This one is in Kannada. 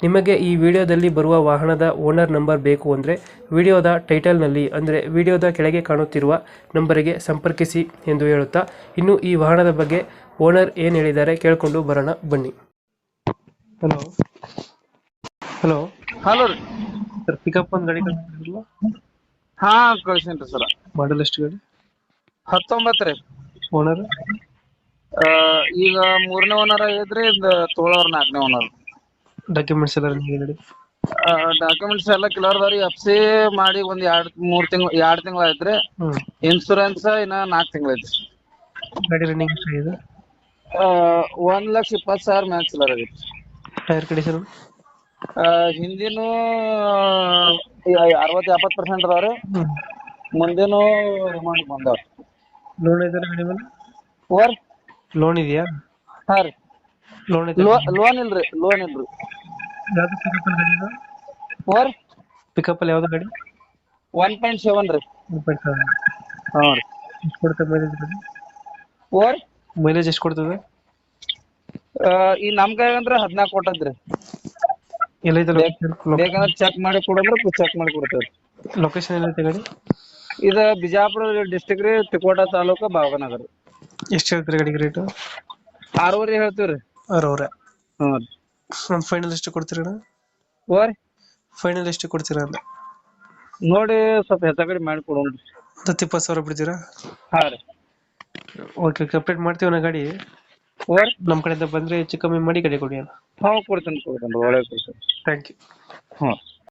ನಿಮಗೆ ಈ ವಿಡಿಯೋದಲ್ಲಿ ಬರುವ ವಾಹನದ ಓನರ್ ನಂಬರ್ ಬೇಕು ಅಂದರೆ ವಿಡಿಯೋದ ಟೈಟಲ್ನಲ್ಲಿ ಅಂದರೆ ವಿಡಿಯೋದ ಕೆಳಗೆ ಕಾಣುತ್ತಿರುವ ನಂಬರಿಗೆ ಸಂಪರ್ಕಿಸಿ ಎಂದು ಹೇಳುತ್ತಾ ಇನ್ನು ಈ ವಾಹನದ ಬಗ್ಗೆ ಓನರ್ ಏನು ಹೇಳಿದ್ದಾರೆ ಕೇಳಿಕೊಂಡು ಬರೋಣ ಬನ್ನಿ. ಹಲೋ ಹಲೋ ಹಲೋ ರೀ. ಸರ್ ಪಿಕಪ್ ಒಂದು ಗಾಡಿ ಕಳಿಸಿದ್ರಲ್ಲ ಹಾ ಕಳ್ಸೇನ್ರಿ ಸರ. ಮಾಡಲ್ ಎಷ್ಟು ಗಾಡಿ? ಹತ್ತೊಂಬತ್ತು ರೀ. ಓನರ್ ಈಗ ಮೂರನೇ ಓನರ್ ಇದ್ರೆ ಇದು ತೋಳವ್ರ ನಾಲ್ಕನೇ ಓನರ್ ಡಾಕ್ಯುಮೆಂಟ್ಸ್ ಎಲ್ಲ ಡಾಕ್ಯುಮೆಂಟ್ಸ್ ಎಲ್ಲ ಕ್ಲಿಯರ್ ಅದಾವ್ರಿ ಎಫ್ ಸಿ ಮಾಡಿ ಒಂದ್ ಎರಡ್ ಮೂರ್ ತಿಂಗ್ಳು ಎರಡ್ ತಿಂಗಳ ಐತ್ರಿ ಇನ್ಶೂರೆನ್ಸ್ ಇನ್ಸೂರೆನ್ಸ್ ಇನ್ನ ನಾಲ್ಕ್ ತಿಂಗಳ ಐತ್ರಿ ಗಾಡಿ ರನ್ನಿಂಗ್ ಎಷ್ಟಾಗಿದೆ ಆ, ಒಂದ್ ಲಕ್ಷ ಇಪ್ಪತ್ತ್ ಸಾವಿರ ಮ್ಯಾಚ್ ಚಿಲ್ಲರ್ ಆಗೈತಿ ಟೈರ್ ಕಂಡೀಷನ್ ಆ, ಹಿಂದಿನೂ ಅರವತ್ ಎಪ್ಪತ್ ಪರ್ಸೆಂಟ್ ಅದಾವ್ರಿ. ಹ್ಞೂ ಮುಂದಿನೂ ರಿಮಾಂಡ್ ಬಂದಾವ. ಲೋನ್ ಐತೆ ಗಾಡಿ ಮೇಲೆ? ಓರ್ ಲೋನ್ ಇದೆಯಾ? ಹಾ ರೀ. ಲೋನ್ ಇದೆ ಲೋನ್ ಇಲ್ರಿ ಲೋನ್ ಇಲ್ರಿ. ಯಾವ್ದು ಪಿಕಪ್ ಗಾಡಿ ಇದು? ಫೋರ್? ಪಿಕಪ್ ಅಲ್ಲಿ ಯಾವ್ದು ಗಾಡಿ? ಒನ್ ಪಾಯಿಂಟ್ ಸೆವೆನ್ ರೀ. ಹಾ ರೀ. ಎಷ್ಟು ಕೊಡ್ತದೆ ಮೈಲೇಜ್ ಗಾಡಿ? ಫೋರ್? ಮೈಲೇಜ್ ಎಷ್ಟು ಕೊಡ್ತದೆ? ಈ ನಮ್ ಕೈ ಅಂದ್ರೆ ಹದಿನಾಲ್ಕು ಕೊಟ್ಟದ್ರಿ. ಎಲ್ಲೈತೆ ಬೇಕಂದ್ರೆ ಚೆಕ್ ಮಾಡಿ ಕೊಡಂದ್ರೆ ಚೆಕ್ ಮಾಡಿ ಕೊಡ್ತೇವ್ರಿ. ಲೊಕೇಶನ್ ಎಲ್ಲೈತೆ ಗಾಡಿ? ಇದು ಬಿಜಾಪುರ ಡಿಸ್ಟಿಕ್ ರೀ ತಿಕೋಟ ತಾಲೂಕು ಭಾವನಗರ್ ಎಷ್ಟು ಹೇಳ್ತೀರಿ ಗಾಡಿಗೆ ರೇಟು ಆರೂವರೆ ಹೇಳ್ತೀವ್ರಿ. ಆರೂವರೆ. ಹ್ಞೂ ರೀ. ಒಂದು ಫೈನಲ್ ಎಷ್ಟು ಕೊಡ್ತೀರಾ ಅಣ್ಣ? ಓರಿ ಫೈನಲ್ ಎಷ್ಟು ಕೊಡ್ತೀರಾ ಅಂತ ನೋಡಿ ಸ್ವಲ್ಪ ಹೆಚ್ಚ ಕಡಿಮೆ ಮಾಡಿ ಕೊಡೋಣ ಹತ್ತು ಇಪ್ಪತ್ತು ಸಾವಿರ ಬಿಡ್ತೀರಾ? ಹಾಂ ರೀ. ಓಕೆ ಕಂಪ್ಲೀಟ್ ಮಾಡ್ತೀವಿ ನಾ ಗಾಡಿ. ಓರಿ ನಮ್ಮ ಕಡೆಯಿಂದ ಬಂದರೆ ಹೆಚ್ಚು ಕಮ್ಮಿ ಮಾಡಿ ಗಾಡಿ ಕೊಡಿ ಅಣ್ಣ. ಹಾಂ ಕೊಡ್ತೀನಿ ಕೊಡ್ತೀನಿ ಒಳ್ಳೆ ಕೊಡ್ತೀನಿ. ಥ್ಯಾಂಕ್ ಯು ಹ್ಞೂ